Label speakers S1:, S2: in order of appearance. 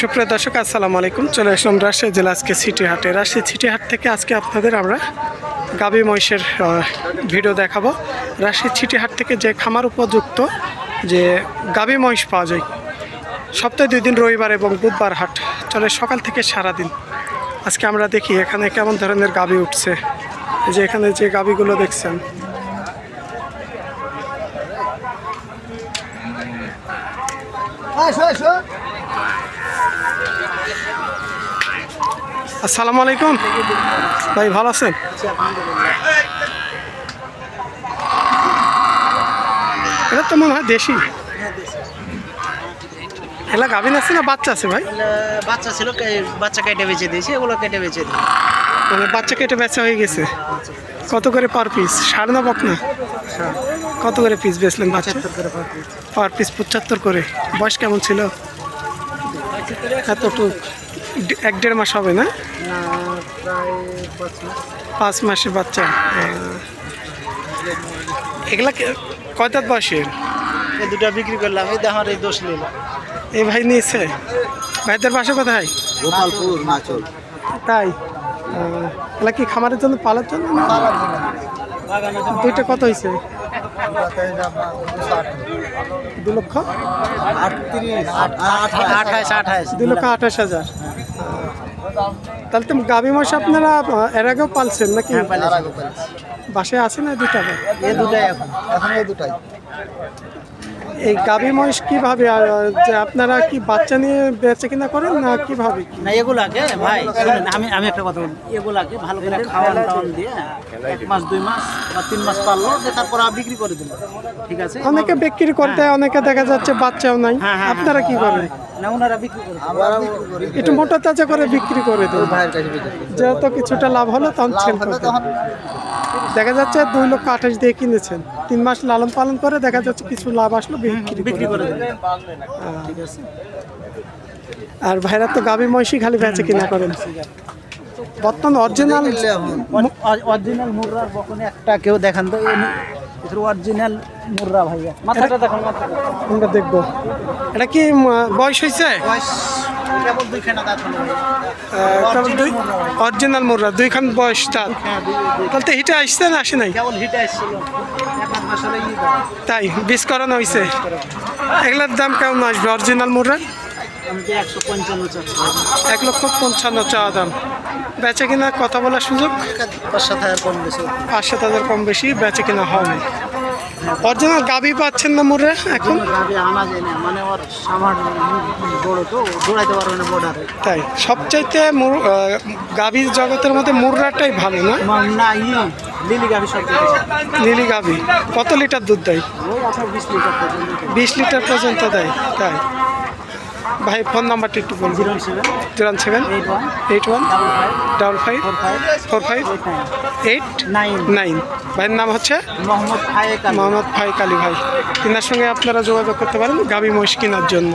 S1: সুপ্রিয় দর্শক, আসসালামু আলাইকুম। চলে আসলাম রাজশাহী জেলা আজকে সিটি হাটে। রাজশাহী সিটি হাট থেকে আজকে আপনাদের আমরা গাবি মহিষের ভিডিও দেখাবো। রাজশাহী সিটি হাট থেকে যে খামার উপযুক্ত যে গাবি মহিষ পাওয়া যায়, সপ্তাহে দুই দিন রবিবার এবং বুধবার হাট চলে সকাল থেকে সারা দিন আজকে আমরা দেখি এখানে কেমন ধরনের গাবি উঠছে। যে এখানে যে গাবিগুলো দেখছেন। আসসালামু আলাইকুম। ভাই ভালো আছেন? এটা তো মনে হয় দেশি। এলা গাভিন আছে না বাচ্চা আছে ভাই?
S2: বাচ্চা ছিল কে- বাচ্চা কেটে বেঁচে দিয়েছি এগুলো কেটে বেঁচে দিই
S1: মানে বাচ্চা কেটে বেচা হয়ে গেছে। কত করে পার পিস সাড়ে না বক না কত করে পিস বেচলেন বাচ্চা? পার পিস পঁচাত্তর করে। বয়স কেমন ছিল? এতটুক। এক দেড় মাস হবে না?
S2: না পাঁচ
S1: মাসের বাচ্চা। এগুলা কে- কয় দাঁত বয়সের
S2: এই দুটা বিক্রি করলাম এই আমার এই দোষ নিল।
S1: এই ভাই নিয়েছে? ভাইদের বাসা কোথায়?
S2: গোপালপুর মাচল
S1: তাই? এগুলা কি খামারের জন্য পালার জন্য দুইটা কত হয়েছে দু লক্ষ
S2: আঠাশ আঠাশ।
S1: দু লক্ষ আঠাশ হাজার। তাহলে তো গাভী মাস আপনারা এর আগেও পালছেন নাকি? বাসায় আছে না দুটা
S2: এই দুটাই এখন। এখন এই দুটাই।
S1: এই গাভী মহিষ কীভাবে যে আপনারা কি বাচ্চা নিয়ে বেচে কিনা করেন না কীভাবে?
S2: না এগুলাকে ভাই আমি আমি একটা কথা বলি এগুলাকে ভালো করে খাওয়ান টাওয়ান দিয়ে এক মাস দুই মাস বা তিন মাস পারল যে তারপর বিক্রি করে দিল। ঠিক আছে?
S1: অনেকে বিক্রি করতে অনেকে দেখা যাচ্ছে বাচ্চাও নাই।
S2: হ্যাঁ, হ্যাঁ,
S1: আপনারা কি করেন?
S2: না ওনারা বিক্রি করে
S1: একটু মোটা তাজা করে বিক্রি করে। যেহেতু কিছুটা লাভ হলো তখন ছেল দেখা যাচ্ছে দুই লক্ষ আঠাশ দিয়ে কিনেছেন। তিন মাস লালন পালন করে দেখা যাচ্ছে কিছু লাভ আসলো বিক্রি
S2: বিক্রি
S1: করে আর ভাইরা তো গাভী মহিষী খালি বেঁচে কিনা করেন। বর্তমান অরিজিনাল
S2: অরিজিনাল মুর্রার বকনে একটা কেউ দেখান তো অরিজিনাল মুর্রা ভাইয়া। মাথাটা দেখান মাথাটা
S1: দেখব। এটা কি বয়স হয়েছে। অরিজিনাল মোররা দুইখান বয়স তার।
S2: দুই- দুই-
S1: তাহলে হিটে আসছে না আসে নাই। তাই বিষ করানো হয়েছে। এগুলোর দাম কেমন আসবে অরিজিনাল মোররা এক লক্ষ পঞ্চান্ন চাওয়া দাম। বেচে কিনা কথা বলার সুযোগ?
S2: পাঁচ সাত হাজার কম বেশি।
S1: বেচে কিনা হবে অরিজিনাল গাবি পাচ্ছেন না মোররা এখন?
S2: না মানে না
S1: তাই সবচাইতে মুর- আহ, জগতের মধ্যে মুররাটাই ভালো না?
S2: না লিলি
S1: গাভী কত লিটার দুধ দেয়?
S2: বিশ লিটার পর্যন্ত
S1: দেয় তাই। ভাই ফোন নাম্বারটি একটু বলুন।
S2: Zero seven. Eight one double five four five eight nine. Nine.
S1: ভাইয়ের নাম হচ্ছে?
S2: মোহাম্মদ ফায়েক কালী
S1: মোহাম্মদ ফাইক আলী ভাই। তিনার সঙ্গে আপনারা যোগাযোগ করতে পারেন গাবি মহিষ কেনার জন্য।